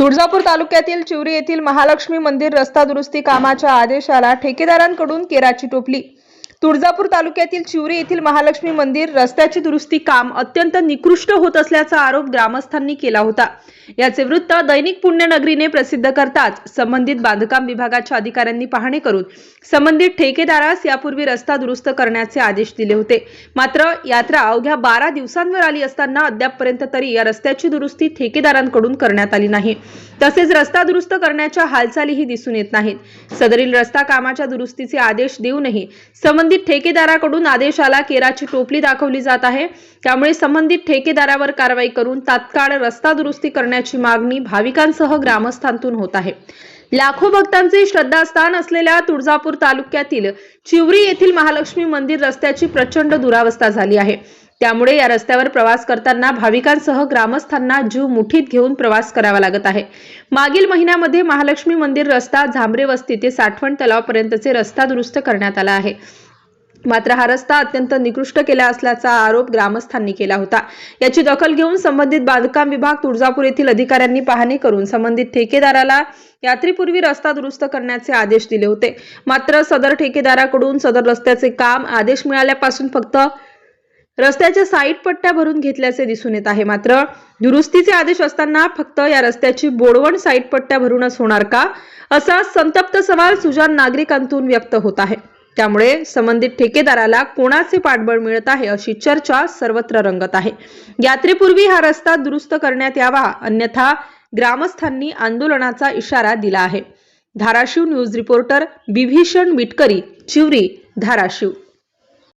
तुळजापूर तालुक्यातील चिवरी येथील महालक्ष्मी मंदिर रस्ता दुरुस्ती कामाच्या आदेशाला ठेकेदारांकडून केराची टोपली तुळजापूर तालुक्यातील चिवरी येथील महालक्ष्मी मंदिर रस्त्याची दुरुस्ती काम अत्यंत निकृष्ट होत असल्याचा आरोप ग्रामस्थांनी केला होता. याचे वृत्त दैनिक पुण्यनगरीने प्रसिद्ध करताच संबंधित बांधकाम विभागाच्या अधिकाऱ्यांनी पाहणी करून संबंधित ठेकेदारास यापूर्वी रस्ता दुरुस्त करण्याचे आदेश दिले होते. मात्र यात्रा अवघ्या बारा दिवसांवर आली असताना अद्यापपर्यंत तरी या रस्त्याची दुरुस्ती ठेकेदारांकडून करण्यात आली नाही. तसेच रस्ता दुरुस्त करण्याच्या हालचालीही दिसून येत नाहीत. सदरील रस्ता कामाच्या दुरुस्तीचे आदेश देऊनही संबंधित ठेकेदाराकडून आदेशाला केराची टोपली दाखवली जात आहे. त्यामुळे संबंधित ठेकेदारावर कारवाई करून तात्काळ रस्ता दुरुस्ती करण्याची मागणी भाविकांसह ग्रामस्थांतून होत आहे. लाखो भक्तांचे श्रद्धास्थान असलेल्या तुळजापूर तालुक्यातील चिवरी येथील महालक्ष्मी मंदिर रस्त्याची प्रचंड दुरावस्था झाली आहे. त्यामुळे या रस्त्यावर प्रवास करताना भाविकांसह ग्रामस्थांना जीव मुठीत घेऊन प्रवास करावा लागत आहे. मागील महिन्यामध्ये महालक्ष्मी मंदिर रस्ता झांबरे वस्ती ते साठवण तलावापर्यंतचे रस्ता दुरुस्त करण्यात आला आहे. मात्र हा रस्ता अत्यंत निकृष्ट केला असल्याचा आरोप ग्रामस्थांनी केला होता. याची दखल घेऊन संबंधित बांधकाम विभाग तुळजापूर येथील अधिकाऱ्यांनी पाहणी करून संबंधित ठेकेदाराला यात्रेपूर्वी रस्ता दुरुस्त करण्याचे आदेश दिले होते. मात्र सदर ठेकेदाराकडून सदर रस्त्याचे काम आदेश मिळाल्यापासून फक्त रस्त्याच्या साईड पट्ट्या भरून घेतल्याचे दिसून येत आहे. मात्र दुरुस्तीचे आदेश असताना फक्त या रस्त्याची बोडवण साईड पट्ट्या भरूनच होणार का? असा संतप्त सवाल सुजान नागरिकांतून व्यक्त होत आहे. त्यामुळे संबंधित ठेकेदाराला कोणाचे पाठबळ मिळत आहे अशी चर्चा सर्वत्र रंगत आहे. यात्रेपूर्वी हा रस्ता दुरुस्त करण्यात यावा अन्यथा ग्रामस्थांनी आंदोलनाचा इशारा दिला आहे. Dharashiv news reporter Bibhishan Mitkari Chivari Dharashiv.